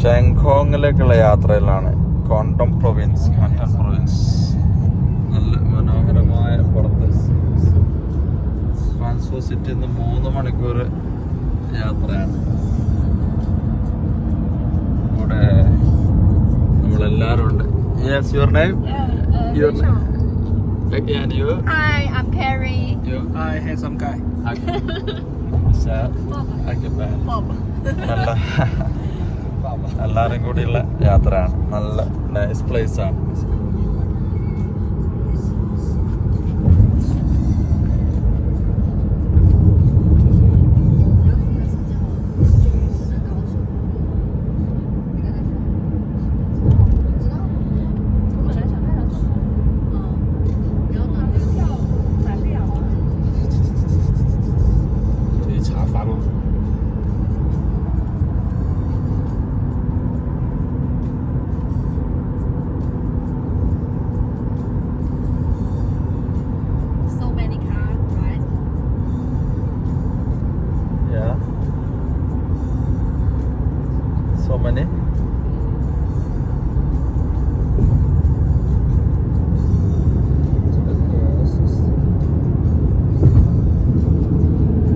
ഷാങ്കോങ്ങിലേക്കുള്ള യാത്രയിലാണ് condom province condom province. നല്ല മനോഹരമായ പുറത്ത് ഫ്രാൻസോ സിറ്റിയിൽ നിന്ന് മൂന്ന് മണിക്കൂർ യാത്രയാണ്. ഇവിടെ നമ്മളെല്ലാവരും ഉണ്ട്. Yes your name your name you Hi, I'm Carrie. You Hi, handsome guy. Sir Bob. നല്ല എല്ലാവരും കൂടിയുള്ള യാത്രയാണ്. നല്ല നൈസ് പ്ലേസ് Many.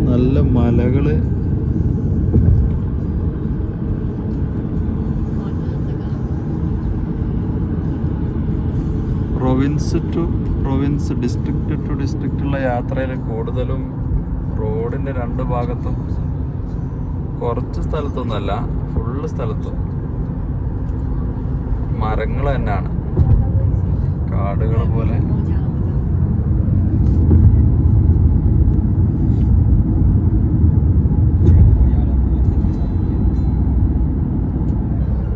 നല്ല മലകൾ province to province district to district ഉള്ള യാത്രയിൽ കൂടുതലും റോഡിന്റെ രണ്ട് ഭാഗത്തും കുറച്ച് സ്ഥലത്തൊന്നല്ല ഫുള്ള് സ്ഥലത്തും. മരങ്ങൾ തന്നെയാണ്. കാടുകൾ പോലെ.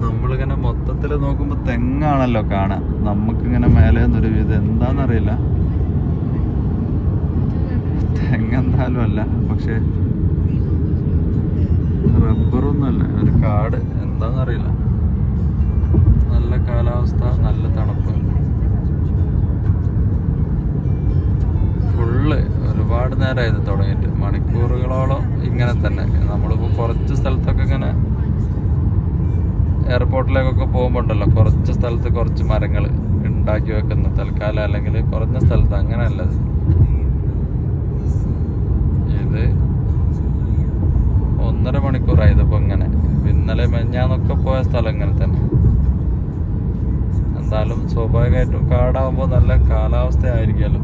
നമ്മളിങ്ങനെ മൊത്തത്തിൽ നോക്കുമ്പോൾ തെങ്ങാണല്ലോ കാണാൻ. നമുക്കിങ്ങനെ മേലെ നിന്നൊരു ഇത് എന്താണെന്നറിയില്ല തെങ്ങെന്തായാലും അല്ല പക്ഷെ കാട് എന്താണെന്നറിയില്ല നല്ല കാലാവസ്ഥ നല്ല തണുപ്പ്. ഫുള്ള് ഒരുപാട് നേരമായത് തുടങ്ങിയിട്ട്. മണിക്കൂറുകളോളം ഇങ്ങനെ തന്നെ. നമ്മളിപ്പോൾ കുറച്ച് സ്ഥലത്തൊക്കെ ഇങ്ങനെ എയർപോർട്ടിലേക്കൊക്കെ പോകുമ്പോൾ ഉണ്ടല്ലോ കുറച്ച് സ്ഥലത്ത് കുറച്ച് മരങ്ങൾ ഉണ്ടാക്കി വെക്കുന്ന. തൽക്കാലം അല്ലെങ്കിൽ കുറഞ്ഞ സ്ഥലത്ത് അങ്ങനെയല്ല ഇത് ഇത് ഒന്നര മണിക്കൂറായി ഇതിപ്പോൾ ഇങ്ങനെ ഇന്നലെ മെഞ്ഞാന്നൊക്കെ പോയ സ്ഥലം ഇങ്ങനെ തന്നെ. എന്തായാലും സ്വാഭാവികമായിട്ടും കാടാകുമ്പോൾ നല്ല കാലാവസ്ഥ ആയിരിക്കുമല്ലോ